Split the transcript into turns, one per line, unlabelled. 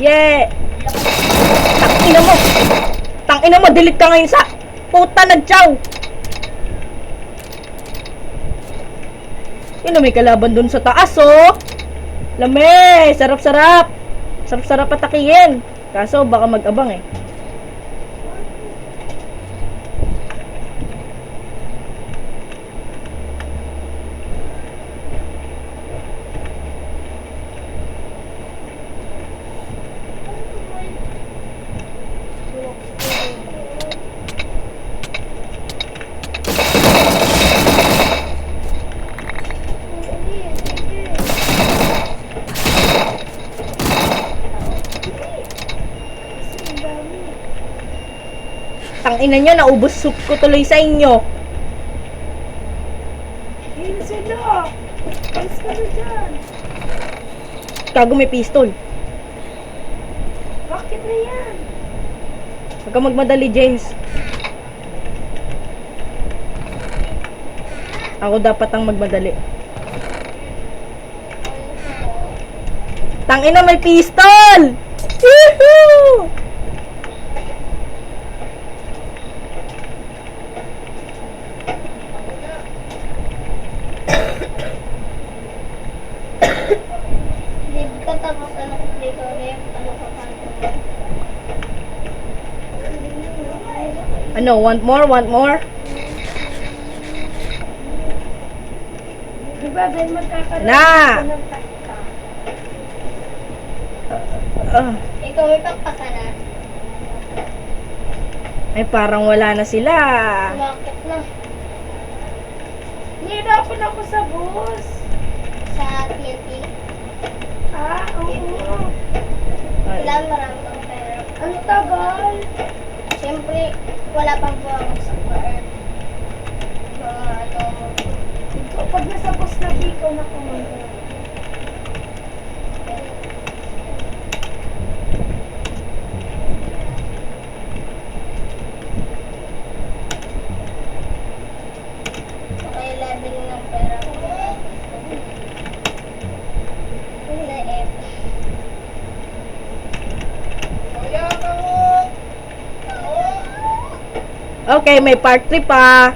Yeah! Tangina mo! Tangina mo, delete ka ngayon sa... Puta na chow! Yun na, may kalaban dun sa taas, oh! Lame! Sarap-sarap! Sarap-sarap patakihin! Kaso, baka mag-abang eh. Tangina nyo, naubos soup ko tuloy sa inyo.
Ayun sila! Alis ka na dyan!
Kago may pistol.
Bakit na yan?
Huwag ka magmadali, James. Ako dapat ang magmadali. Tangina, may pistol! Woohoo!
Hindi ka tapos ano ko play ko rin, ano ko.
Ano, want more, want more?
Di ba, Ben, magkakaroon
Na!
ng takta?
Ah,
Ikaw may pagpakala.
ay, parang wala na sila.
Bakit na?
Nihirapan ako sa bus!
Sa TNT.
Ay,
Kailangan marami kang pera.
Ang tagal!
Siyempre, wala pang buwang sa car. Mga ano,
Ito, pag nasa bus na dito na kumanda.
mga 11 ng pera ko. Yun na eh.
Okay, may part 3 pa.